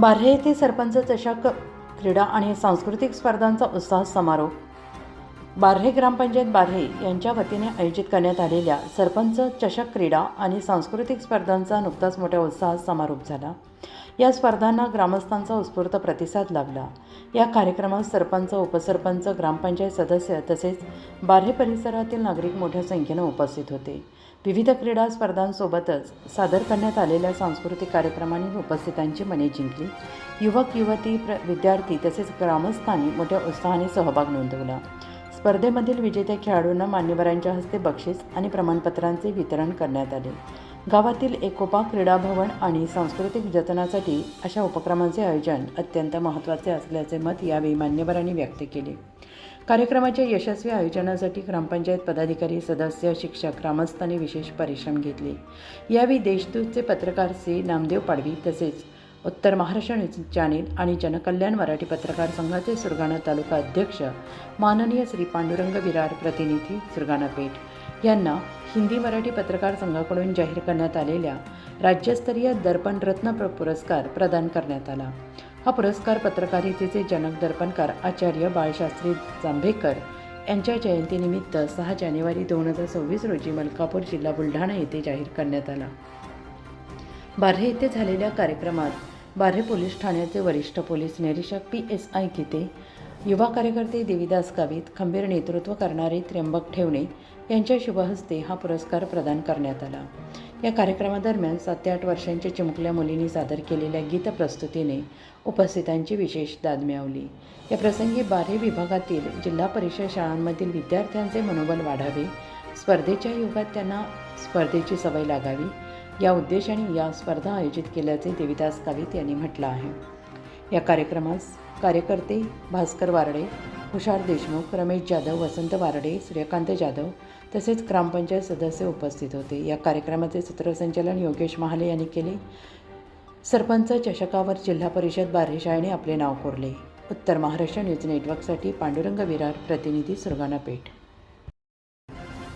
बार्हे येथे सरपंच चषक क्रीडा आणि सांस्कृतिक स्पर्धांचा उत्साह समारोह बार्हे ग्रामपंचायत बार्हे यांच्या वतीने आयोजित करण्यात आलेल्या सरपंच चषक क्रीडा आणि सांस्कृतिक स्पर्धांचा नुकताच मोठ्या उत्साहात समारोप झाला. या स्पर्धांना ग्रामस्थांचा उत्स्फूर्त प्रतिसाद लाभला. या कार्यक्रमात सरपंच उपसरपंच ग्रामपंचायत सदस्य तसेच बार्हे परिसरातील नागरिक मोठ्या संख्येनं उपस्थित होते. विविध क्रीडा स्पर्धांसोबतच सादर करण्यात आलेल्या सांस्कृतिक कार्यक्रमांनी उपस्थितांची मने जिंकली. युवक युवती प्र विद्यार्थी तसेच ग्रामस्थांनी मोठ्या उत्साहाने सहभाग नोंदवला. स्पर्धेमधील विजेत्या खेळाडूंना मान्यवरांच्या हस्ते बक्षीस आणि प्रमाणपत्रांचे वितरण करण्यात आले. गावातील एकोपा क्रीडा भवन आणि सांस्कृतिक जतनासाठी अशा उपक्रमांचे आयोजन अत्यंत महत्त्वाचे असल्याचे मत यावेळी मान्यवरांनी व्यक्त केले. कार्यक्रमाच्या यशस्वी आयोजनासाठी ग्रामपंचायत पदाधिकारी सदस्य शिक्षक ग्रामस्थांनी विशेष परिश्रम घेतले. यावेळी देशदूतचे पत्रकार सी नामदेव पाडवी तसेच उत्तर महाराष्ट्र न्यूज चॅनेल आणि जनकल्याण मराठी पत्रकार संघाचे सुरगाणा तालुका अध्यक्ष माननीय श्री पांडुरंग विरार प्रतिनिधी सुरगाणा पेठ. यांना हिंदी मराठी पत्रकार संघाकडून जाहीर करण्यात आलेल्या राज्यस्तरीय दर्पण रत्न प्र- पुरस्कार प्रदान करण्यात आला. हा पुरस्कार पत्रकारितेचे जनक दर्पणकार आचार्य बाळशास्त्री जांभेकर यांच्या जयंतीनिमित्त सहा जानेवारी दोन हजार सव्वीस रोजी मलकापूर जिल्हा बुलढाणा येथे जाहीर करण्यात आला. बार्हे येथे झालेल्या कार्यक्रमात बार्हे पोलीस ठाण्याचे वरिष्ठ पोलीस निरीक्षक पी एस आय किते युवा कार्यकर्ते देविदास गावित खंबीर नेतृत्व करणारे त्र्यंबक ठेवणे यांच्या शुभहस्ते हा पुरस्कार प्रदान करण्यात आला. या कार्यक्रमादरम्यान सात ते आठ वर्षांच्या चिमुकल्या मुलींनी सादर केलेल्या गीत प्रस्तुतीने उपस्थितांची विशेष दाद मिळवली या प्रसंगी बारे विभागातील जिल्हा परिषद शाळांमधील विद्यार्थ्यांचे मनोबल वाढावे स्पर्धेच्या युगात त्यांना स्पर्धेची सवय लागावी या उद्देशाने या स्पर्धा आयोजित केल्याचे देविदास कावित यांनी म्हटलं आहे. या कार्यक्रमास कार्यकर्ते भास्कर वारडे हुशार देशमुख रमेश जाधव वसंत वारडे सूर्यकांत जाधव तसेच ग्रामपंचायत सदस्य उपस्थित होते. या कार्यक्रमाचे सूत्रसंचालन योगेश महाले यांनी केले. सरपंच चषकावर जिल्हा परिषद बारेशाळेने आपले नाव कोरले. उत्तर महाराष्ट्र न्यूज नेटवर्कसाठी पांडुरंग विरार प्रतिनिधी सुरगाणा पेठ.